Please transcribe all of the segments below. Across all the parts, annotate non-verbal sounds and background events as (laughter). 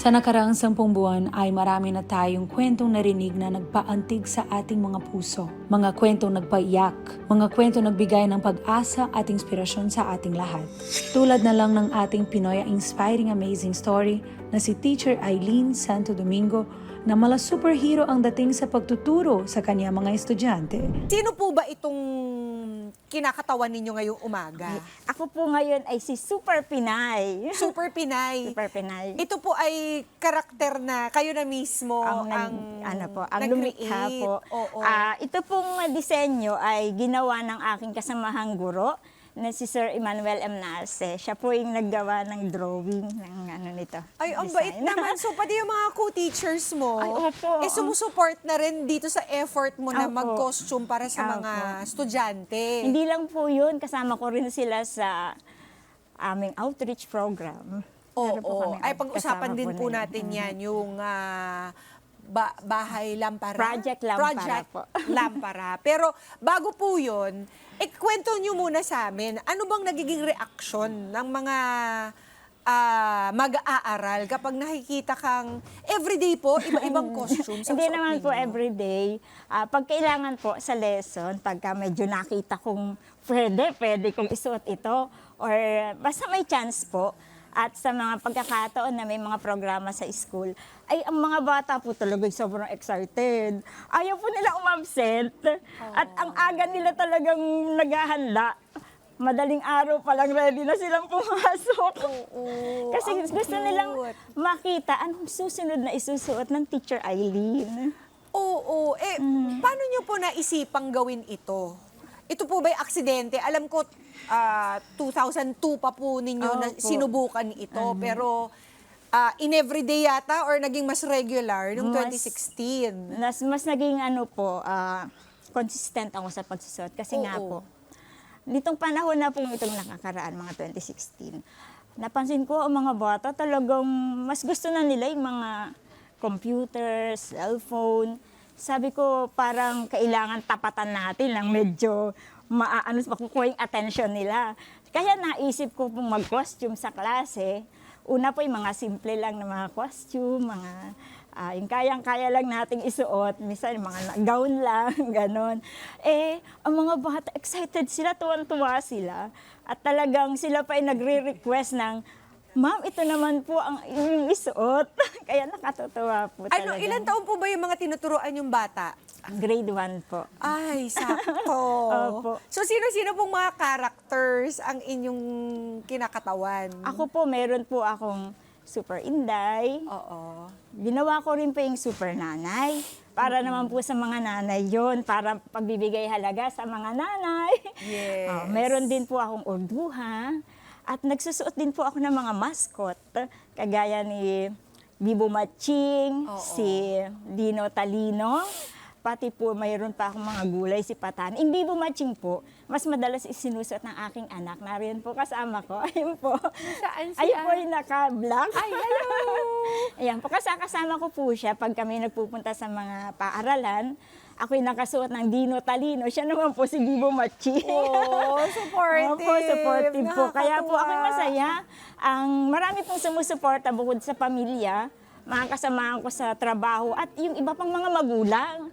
Sa nakaraang sampung buwan ay marami na tayong kwentong narinig na nagpaantig sa ating mga puso. Mga kwentong nagpaiyak, mga kwentong nagbigay ng pag-asa at inspirasyon sa ating lahat. Tulad na lang ng ating Pinoy Inspiring Amazing Story na si Teacher Eileen Santo Domingo na mala superhero ang dating sa pagtuturo sa kanyang mga estudyante. Sino po ba itong kinakatawan ninyo ngayong umaga? Ako po ngayon ay si Super Pinay. Super Pinay. (laughs) Super Pinay. Ito po ay karakter na kayo na mismo ang, ang, ano po, ang lumikha po. Oo. Ah, ito pong disenyo ay ginawa ng aking kasamahang guro na si Sir Emmanuel M. Narce. Siya po yung naggawa ng drawing ng ano nito. ay, ang design. bait naman. So, pati yung mga co-teachers mo, Ay, opo. eh, sumusuport na rin dito sa effort mo na Opo. mag-costume para sa Opo. mga estudyante. Hindi lang po yun, kasama ko rin sila sa aming outreach program. Oo. Meron po kaming Ay, pag-usapan kasama din po natin yan, yung ah, ba- bahay lampara. Project Lampara Project po. Lampara. Pero bago po yun, eh, kwento nyo muna sa amin, ano bang nagiging reaksyon ng mga ah, mag-aaral kapag nakikita kang everyday po, iba-ibang (laughs) costumes ang Hindi suot naman po ninyo? everyday. Ah, pag kailangan po sa lesson, pagka medyo nakita kong pwede, pwede kong isuot ito, or basta may chance po, at sa mga pagkakataon na may mga programa sa school, ay ang mga bata po talaga sobrang excited. Ayaw po nila umabsent. At ang aga nila talagang naghahanda. Madaling araw pa lang ready na silang pumasok. (laughs) Oo, Kasi ang gusto nilang cute. makita anong susunod na isusuot ng Teacher Eileen. Oo, eh, Mm. paano nyo po naisipang gawin ito? Ito po ba'y aksidente? Alam ko, ah, 2002 pa po ninyo na Opo. sinubukan ito, pero ah, in everyday yata or naging mas regular noong Mas- 2016? Mas, mas naging ano po, ah, consistent ako sa pagsusuot. Kasi nga Oo. po, nitong panahon na po itong nakakaraan, mga 2016, napansin ko ang mga bata talagang mas gusto na nila yung mga computer, cellphone. Sabi ko, parang kailangan tapatan natin lang medyo maaano, makukuha yung attention nila. Kaya naisip ko pong mag-costume sa klase. Una po yung mga simple lang na mga costume, mga ah, yung kayang-kaya lang nating isuot, minsan mga gown lang, (laughs) ganon. Eh, ang mga bata, excited sila, tuwan-tuwa sila. At talagang sila pa ay nagre-request ng, Ma'am, ito naman po ang yung isuot. (laughs) Kaya nakatutuwa po Ano, talaga. ilan taon po ba yung mga tinuturuan yung bata? Grade 1 po. Ay, (laughs) sakto. Opo. So, sino-sino pong mga characters ang inyong kinakatawan? Ako po, meron po akong super inday. Oo. Ginawa ko rin po yung super nanay. Para naman po sa mga nanay yon para pagbibigay halaga sa mga nanay. Yes. Ah, meron din po akong urduha. At nagsusuot din po ako ng mga mascot. Kagaya ni Bibo Matching, Oo. si Dino Talino. Pati po mayroon pa akong mga gulay si Patan. Yung Bibo Matching po, mas madalas isinusuot ng aking anak. Nariyan po kasama ko. (laughs) Ayun po. Saan siya? Ayun po yung naka-black. Ay, hello! (laughs) Ayan, po kasama ko po siya pag kami nagpupunta sa mga paaralan. Ako yung nakasuot ng Dino Talino. Siya naman po si Bibo Machi. Oh, (laughs) supportive. Opo, supportive po. Kaya po ako Nakakatuwa. masaya. Ang marami pong sumusuporta bukod sa pamilya, mga kasamahan ko sa trabaho, at yung iba pang mga magulang.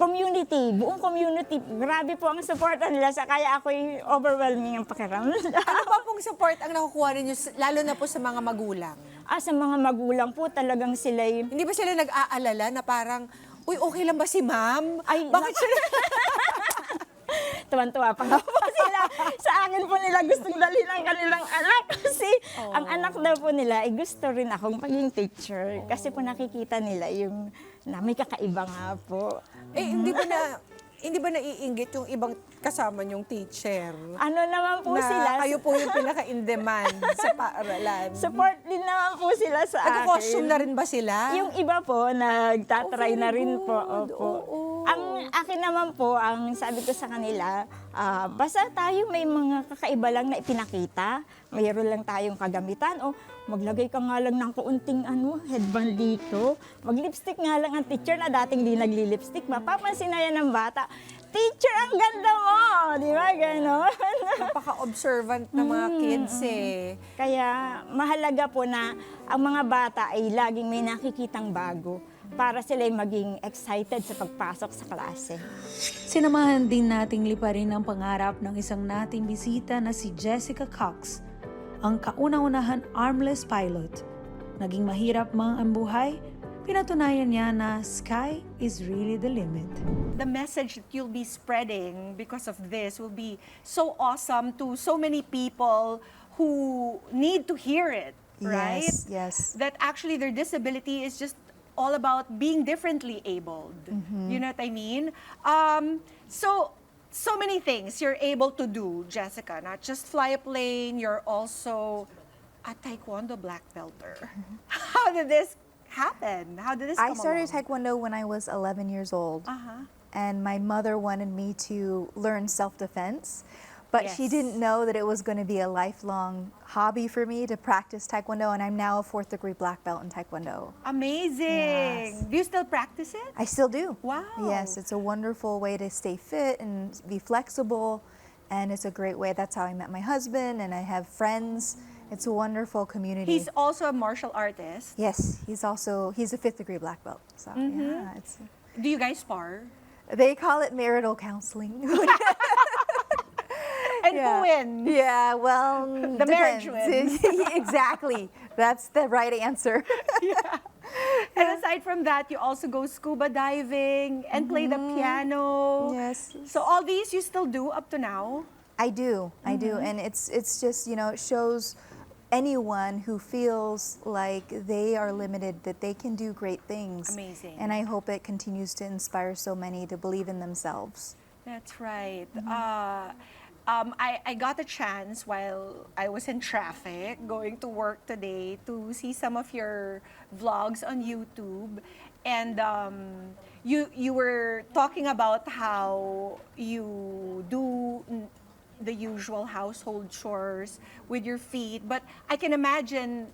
Community, buong community. Grabe po ang suporta nila sa kaya ako'y overwhelming ang pakiramdam. (laughs) Ano pa pong support ang nakukuha ninyo, lalo na po sa mga magulang? ah, sa mga magulang po talagang sila'y Hindi ba sila nag-aalala na parang, uy, okay lang ba si ma'am? Ay, Bakit sila? (laughs) Tuwan-tuwa pa nga po sila. Sa akin po nila gustong dali ng kanilang anak. Kasi ang anak daw po nila, ay gusto rin akong maging teacher. Kasi po nakikita nila yung na may kakaiba nga po. eh, hindi ba na, hindi ba naiinggit yung ibang kasama nyong teacher? Ano naman po na sila? kayo po yung pinaka-in-demand sa paaralan. Support din naman po sila sa akin. Nagko-costume na rin ba sila? Yung iba po, nagtatry Oh, na rin po. Opo. Oo. Ang akin naman po, ang sabi ko sa kanila, ah, basta tayo may mga kakaiba lang na ipinakita, mayroon lang tayong kagamitan, o maglagay ka nga lang ng kaunting ano, headband dito, mag-lipstick nga lang ang teacher na dating di nagli-lipstick, mapapansin na yan ng bata. Teacher, ang ganda mo! Di ba, gano'n? Napaka-observant ng mga kids eh. Kaya mahalaga po na ang mga bata ay laging may nakikitang bago para sila ay maging excited sa pagpasok sa klase. Sinamahan din nating liparin ang pangarap ng isang nating bisita na si Jessica Cox, ang kauna-unahan armless pilot. Naging mahirap mang ang buhay, pinatunayan niya na sky is really the limit. the message that you'll be spreading because of this will be so awesome to so many people who need to hear it, right? Yes, yes. That actually their disability is just all about being differently abled. You know what I mean? Um, so, so many things you're able to do, Jessica. Not just fly a plane, you're also a taekwondo black belter. (laughs) How did this happen? How did this I started along? Taekwondo when I was 11 years old. Uh-huh. And my mother wanted me to learn self defense. But she didn't know that it was going to be a lifelong hobby for me to practice Taekwondo. And I'm now a fourth degree black belt in Taekwondo. Amazing. Yes. Do you still practice it? I still do. Wow. Yes, it's a wonderful way to stay fit and be flexible. And it's a great way. That's how I met my husband, and I have friends. It's a wonderful community. He's also a martial artist. yes, he's also he's a fifth degree black belt. So Mm-hmm. yeah, it's Do you guys spar? They call it marital counseling. (laughs) (laughs) And Yeah. who wins? yeah, well, The marriage wins. (laughs) exactly. That's the right answer. And aside from that, you also go scuba diving and play the piano. yes. So all these you still do up to now? I do. I do. Mm-hmm. And it's it's just, you know, it shows anyone who feels like they are limited that they can do great things. Amazing. And I hope it continues to inspire so many to believe in themselves. That's right. Uh, um, I, I got a chance while I was in traffic going to work today to see some of your vlogs on YouTube. And um, you, you were talking about how you do the usual household chores with your feet. But I can imagine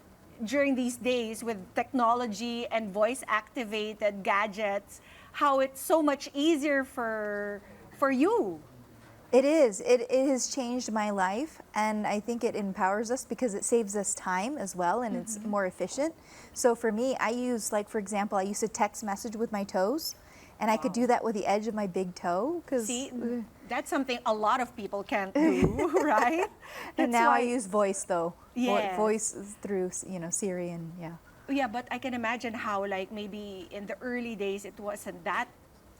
during these days with technology and voice activated gadgets, how it's so much easier for, for you. It is. It, it has changed my life, and I think it empowers us because it saves us time as well, and it's Mm-hmm. more efficient. So for me, I use, like, for example, I used to text message with my toes, and I could do that with the edge of my big toe. Cause, See, that's something a lot of people can't do, (laughs) (laughs) right? and That's now I use voice though. Vo- voice through, you know, Siri and yeah. Yeah, but I can imagine how, like, maybe in the early days it wasn't that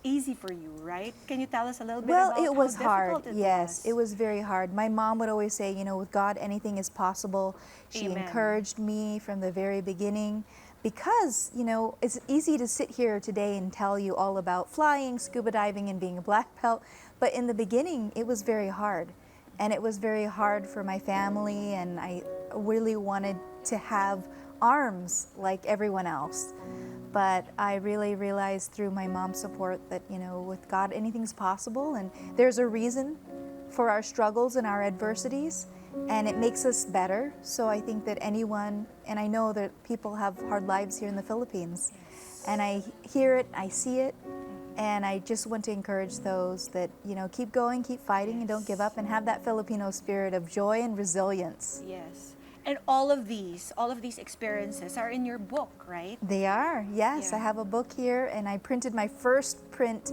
easy for you, right? Can you tell us a little bit Well, it was hard. it yes, was? it was very hard. My mom would always say, you know, with God, anything is possible. She Amen. encouraged me from the very beginning because, you know, it's easy to sit here today and tell you all about flying, scuba diving, and being a black belt. But in the beginning, it was very hard. And it was very hard for my family, and I really wanted to have arms like everyone else. But I really realized through my mom's support that, you know, with God, anything's possible, and there's a reason for our struggles and our adversities, and it makes us better. So I think that anyone, and I know that people have hard lives here in the Philippines, and I hear it, I see it, and I just want to encourage those that, you know, keep going, keep fighting, and don't give up, and have that Filipino spirit of joy and resilience. Yes. And all of these, all of these experiences are in your book, right? They are, yes. I have a book here, and I printed my first print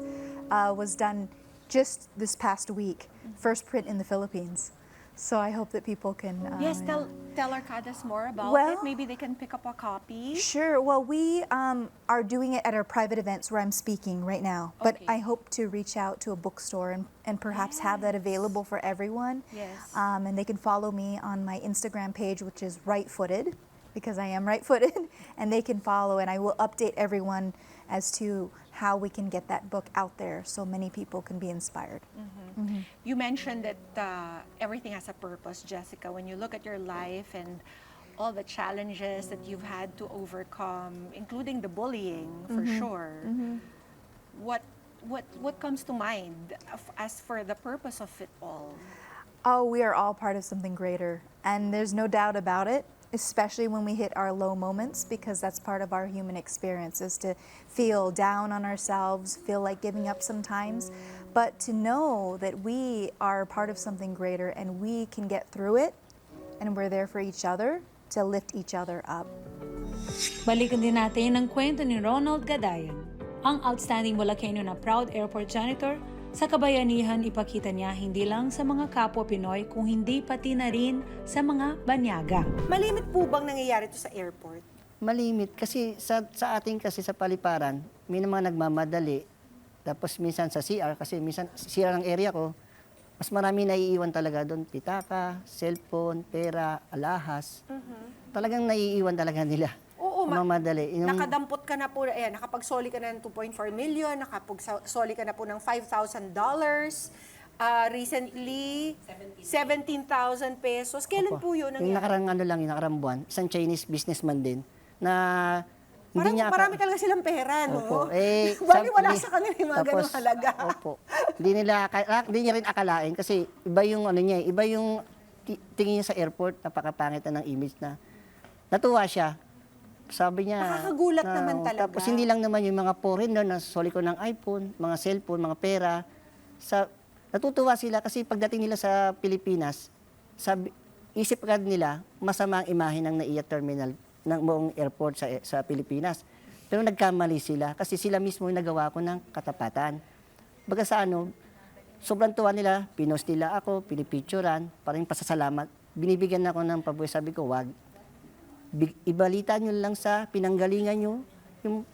uh, was done just this past week. First print in the Philippines. So I hope that people can. Uh, yes, tell tell Arcadas more about it. Well- Maybe they can pick up a copy. Sure. Well, we um, are doing it at our private events where I'm speaking right now. But Okay. I hope to reach out to a bookstore and, and perhaps have that available for everyone. Yes. Um, and they can follow me on my Instagram page, which is right footed, because I am right footed. (laughs) and they can follow, and I will update everyone as to how we can get that book out there so many people can be inspired. Mm-hmm. Mm-hmm. You mentioned that uh, everything has a purpose, Jessica. When you look at your life and all the challenges that you've had to overcome, including the bullying for mm-hmm. sure, what what what comes to mind as for the purpose of it all? Oh, we are all part of something greater. And there's no doubt about it, especially when we hit our low moments, because that's part of our human experience is to feel down on ourselves, feel like giving up sometimes. but to know that we are part of something greater and we can get through it and we're there for each other to lift each other up. Balikan din natin ang kwento ni Ronald Gadayan, ang outstanding Bulakenyo na proud airport janitor. Sa kabayanihan, ipakita niya hindi lang sa mga kapwa Pinoy kung hindi pati na rin sa mga banyaga. Malimit po bang nangyayari to sa airport? Malimit kasi sa, sa ating kasi sa paliparan, may mga nagmamadali. Tapos minsan sa CR, kasi minsan CR ng area ko, mas marami naiiwan talaga doon. Pitaka, cellphone, pera, alahas. Talagang naiiwan talaga nila. Oo, ma- Mamadali. Yung- Nakadampot ka na po, eh, nakapagsoli ka na ng 2.4 million, nakapagsoli ka na po ng $5,000. Ah, recently, 17,000 pesos. Kailan po yun? Yung nangyari? nakarang ano lang, yung nakarang buwan, isang Chinese businessman din, na hindi Marami, niya... marami talaga silang pera, no? Opo. (laughs) Eh, Bali, wala hindi- sa kanila yung mga tapos, ganong halaga. Opo. Hindi nila, ah, hindi niya rin akalain kasi iba yung ano niya, eh, iba yung ti- tingin niya sa airport, napakapangit na ng image na. Natuwa siya. Sabi niya. Nakakagulat naman talaga. Tapos hindi lang naman yung mga foreigner na soli ko ng iPhone, mga cellphone, mga pera. Sa, natutuwa sila kasi pagdating nila sa Pilipinas, sabi, isip agad nila, masama ang imahe ng NAIA terminal ng buong airport sa, sa Pilipinas. Pero nagkamali sila kasi sila mismo yung nagawa ko ng katapatan. Baga sa ano, sobrang tuwa nila, pinost nila ako, pinipicturan, parang pasasalamat. Binibigyan ako ng pabuhay, sabi ko, wag. Ibalita nyo lang sa pinanggalingan nyo yung,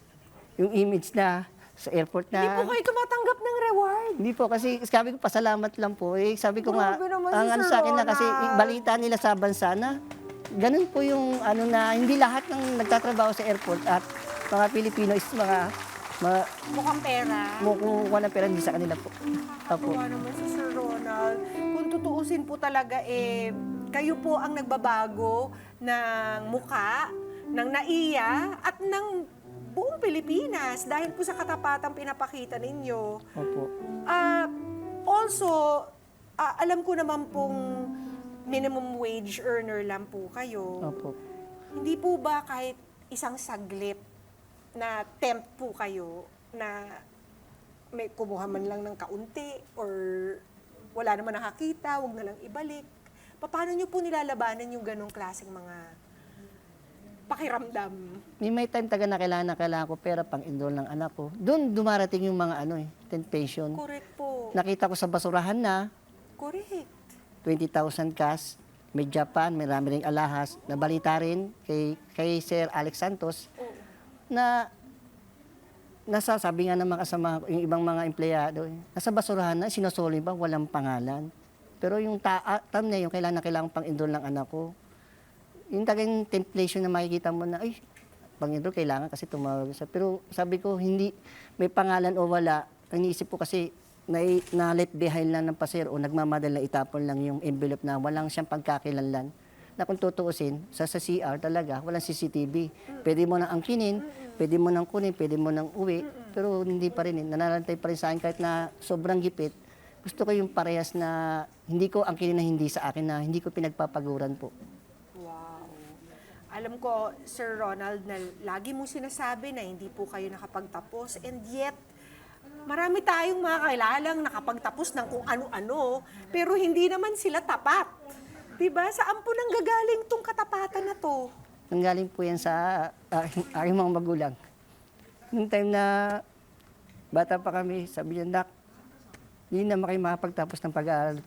yung image na sa airport na... Hindi po kayo tumatanggap ng reward. Hindi po, kasi sabi ko, pasalamat lang po. Eh, sabi ko nga, Grabe naman si ang ano Sir sa akin na kasi Ronald. balita nila sa bansa na ganun po yung ano na hindi lahat ng nagtatrabaho sa airport at mga Pilipino is mga, mga Mukhang pera. kumukuha ng pera hindi sa kanila po. Opo. Nakakatuwa naman si Sir Ronald. Kung tutuusin po talaga, eh, kayo po ang nagbabago ng muka, ng naiya, at ng buong Pilipinas dahil po sa katapatang pinapakita ninyo. Opo. Ah, also, ah, alam ko naman pong minimum wage earner lang po kayo. Opo. Hindi po ba kahit isang saglit na temp po kayo na may kumuha man lang ng kaunti or wala naman nakakita, wag na lang ibalik. Paano nyo po nilalabanan yung ganong klaseng mga pakiramdam? May may time taga na kailangan na kailangan ko pera pang enroll ng anak ko. Doon dumarating yung mga ano eh, tent pension. Correct po. Nakita ko sa basurahan na Correct. 20,000 cash, may Japan, may rami ring alahas. Nabalita rin kay, kay Sir Alex Santos Oo. na nasa sabi nga ng mga kasama yung ibang mga empleyado, eh, nasa basurahan na, sinusuli ba, walang pangalan. Pero yung ta ah, na yung kailangan na kailangan pang enroll ng anak ko, yung tagang temptation na makikita mo na, ay, pang enroll kailangan kasi tumawag sa. Pero sabi ko, hindi, may pangalan o wala. Ang iniisip ko kasi, na, na let behind lang ng pasero o nagmamadal na itapon lang yung envelope na walang siyang pagkakilanlan na kung tutuusin, sa, sa CR talaga, walang CCTV. Pwede mo nang angkinin, pwede mo nang kunin, pwede mo nang uwi, pero hindi pa rin. eh. Nananantay pa rin sa akin kahit na sobrang gipit. Gusto ko yung parehas na hindi ko angkinin na hindi sa akin na hindi ko pinagpapaguran po. Wow. Alam ko, Sir Ronald, na lagi mo sinasabi na hindi po kayo nakapagtapos and yet, marami tayong mga kailalang nakapagtapos ng kung ano-ano, pero hindi naman sila tapat. 'Di ba? Saan po nang gagaling tong katapatan na to? Nanggaling po yan sa aking, aking mga magulang. Nung time na bata pa kami, sabi niya, Nak, hindi naman kayo makapagtapos ng pag-aaral.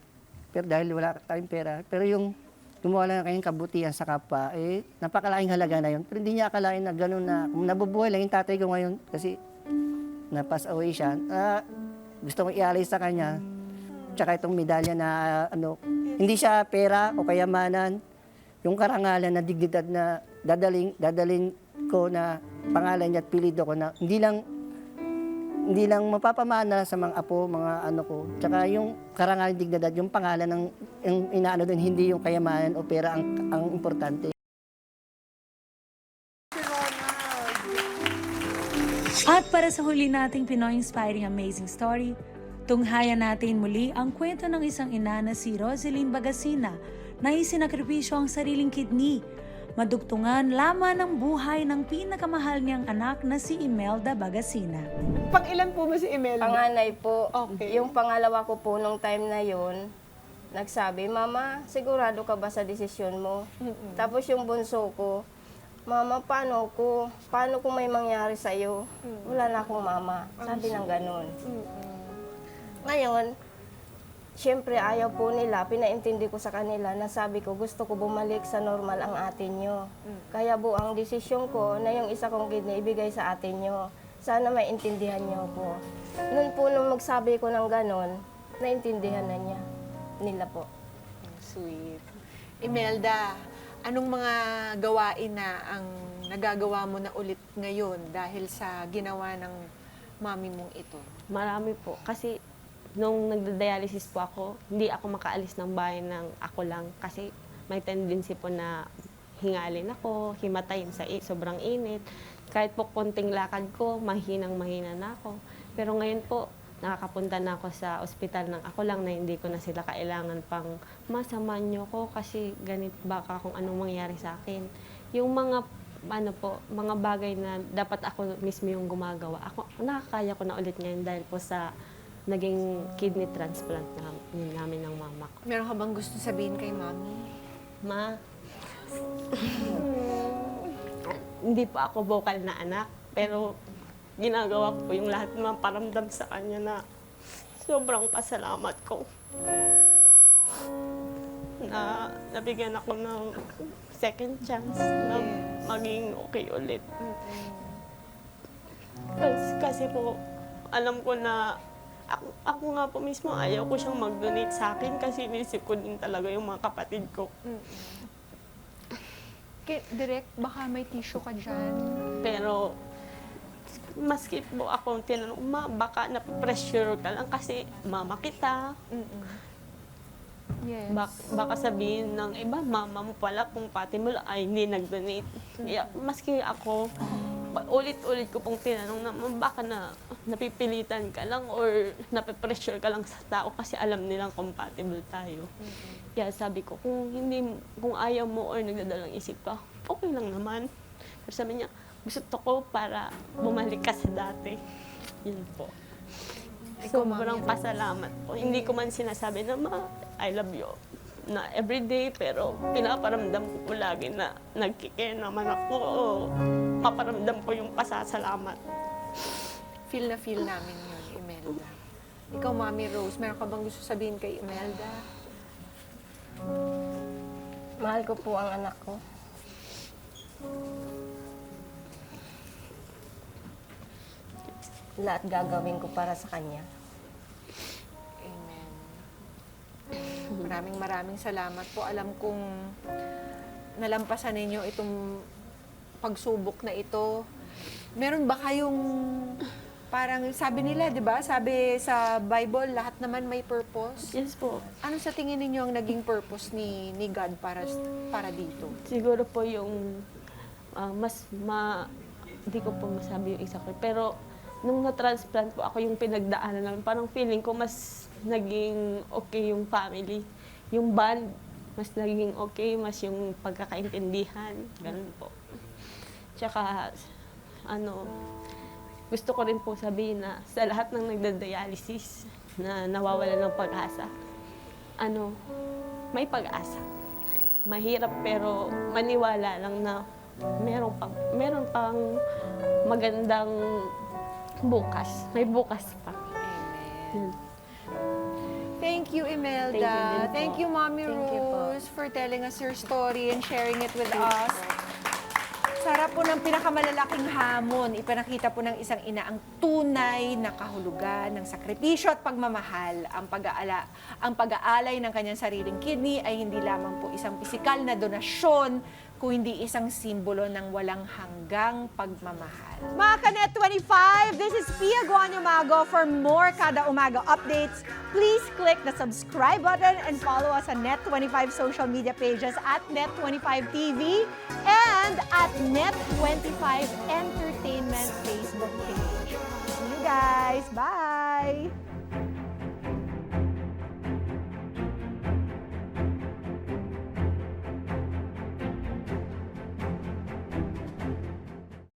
Pero dahil wala tayong pera. Pero yung gumawa lang kayong kabutihan sa kapwa, eh, napakalaking halaga na yun. Pero hindi niya akalain na gano'n na, kung nabubuhay lang yung tatay ko ngayon, kasi na-pass away siya, ah, gusto kong ialay sa kanya, tsaka itong medalya na, ano, hindi siya pera o kayamanan, yung karangalan na dignidad na dadaling, dadaling ko na pangalan niya at pilido ko na hindi lang hindi lang mapapamana sa mga apo, mga ano ko. Tsaka yung karangalan dignidad, yung pangalan ng yung inaano doon, hindi yung kayamanan o pera ang, ang importante. At para sa huli nating Pinoy Inspiring Amazing Story, tunghayan natin muli ang kwento ng isang ina na si Roseline Bagasina na isinakripisyo ang sariling kidney madugtungan laman ng buhay ng pinakamahal niyang anak na si Imelda Bagasina. Pang ilan po mo si Imelda? Panganay po. Okay. Yung pangalawa ko po nung time na yon nagsabi, Mama, sigurado ka ba sa desisyon mo? Tapos yung bunso ko, Mama, paano ko? Paano kung may mangyari sa'yo? Wala na akong mama. Sabi ng ganun. Ngayon, Siyempre, ayaw po nila. Pinaintindi ko sa kanila na sabi ko, gusto ko bumalik sa normal ang atin nyo. Kaya po, ang desisyon ko na yung isa kong kidney ibigay sa atin nyo. Sana maintindihan nyo po. Noon po, nung magsabi ko ng ganon, naintindihan na niya. Nila po. Sweet. Imelda, anong mga gawain na ang nagagawa mo na ulit ngayon dahil sa ginawa ng mami mong ito? Marami po. Kasi nung nagda-dialysis po ako, hindi ako makaalis ng bahay ng ako lang. Kasi may tendency po na hingalin ako, himatayin sa sobrang init. Kahit po konting lakad ko, mahinang mahina na ako. Pero ngayon po, nakakapunta na ako sa ospital ng ako lang na hindi ko na sila kailangan pang masamahan niyo ko kasi ganit baka kung anong mangyari sa akin. Yung mga ano po, mga bagay na dapat ako mismo yung gumagawa. Ako, nakakaya ko na ulit ngayon dahil po sa naging kidney transplant na, namin ng mama ko. Meron ka bang gusto sabihin kay mami? Ma, hindi po ako vocal na anak, pero ginagawa ko yung lahat ng mga paramdam sa kanya na sobrang pasalamat ko. Na nabigyan ako ng second chance na maging okay ulit. Kasi, kasi po, alam ko na ako, ako nga po mismo ayaw ko siyang mag-donate sa akin kasi inisip ko din talaga yung mga kapatid ko. direct, baka may tissue ka dyan. Pero maski po ako tinanong, ma, baka na-pressure ka lang kasi mama kita. Yes. Bak, baka sabihin ng iba, mama mo pala kung pati mo lang ay hindi nag-donate. Kaya, maski ako, ulit-ulit ko pong tinanong na "Ma, baka na napipilitan ka lang or nape-pressure ka lang sa tao kasi alam nilang compatible tayo. Kaya sabi ko, kung hindi, kung ayaw mo or nagdadalang isip ka, okay lang naman. Pero sabi niya, gusto ko para bumalik ka sa dati. Yun po. Ikaw, Sobrang pasalamat po. Hindi ko man sinasabi na, ma, I love you na everyday, pero pinaparamdam ko po lagi na nagkikare naman ako o maparamdam ko yung pasasalamat. Feel na feel namin yun, Imelda. Ikaw, Mami Rose, meron ka bang gusto sabihin kay Imelda? Mahal ko po ang anak ko. Lahat gagawin ko para sa kanya. Amen. Maraming maraming salamat po. Alam kong nalampasan ninyo itong pagsubok na ito. Meron ba kayong parang sabi nila, 'di ba? Sabi sa Bible, lahat naman may purpose. Yes po. Ano sa tingin ninyo ang naging purpose ni ni God para para dito? Siguro po yung ah, mas ma... Hindi ko po masabi yung isa ko. Pero nung na-transplant po ako yung pinagdaanan namin, parang feeling ko mas naging okay yung family. Yung bond, mas naging okay, mas yung pagkakaintindihan. Ganun po. Tsaka, ano, gusto ko rin po sabihin na sa lahat ng nagda-dialysis na nawawala ng pag-asa, ano, may pag-asa. Mahirap pero maniwala lang na meron pang meron pang magandang bukas. May bukas pa. Yun. Thank you, Imelda. Thank you, Mommy Thank you po. Rose, for telling us your story and sharing it with us. Sarap po ng pinakamalalaking hamon. Ipinakita po ng isang ina ang tunay na kahulugan ng sakripisyo at pagmamahal. Ang pag-aala, ang pag-aalay ng kanyang sariling kidney ay hindi lamang po isang pisikal na donasyon, kung hindi isang simbolo ng walang hanggang pagmamahal. Mga Kanet 25, this is Pia Guanyo Mago. For more Kada Umaga updates, please click the subscribe button and follow us on Net25 social media pages at Net25 TV and at Net25 Entertainment Facebook page. See you guys. Bye!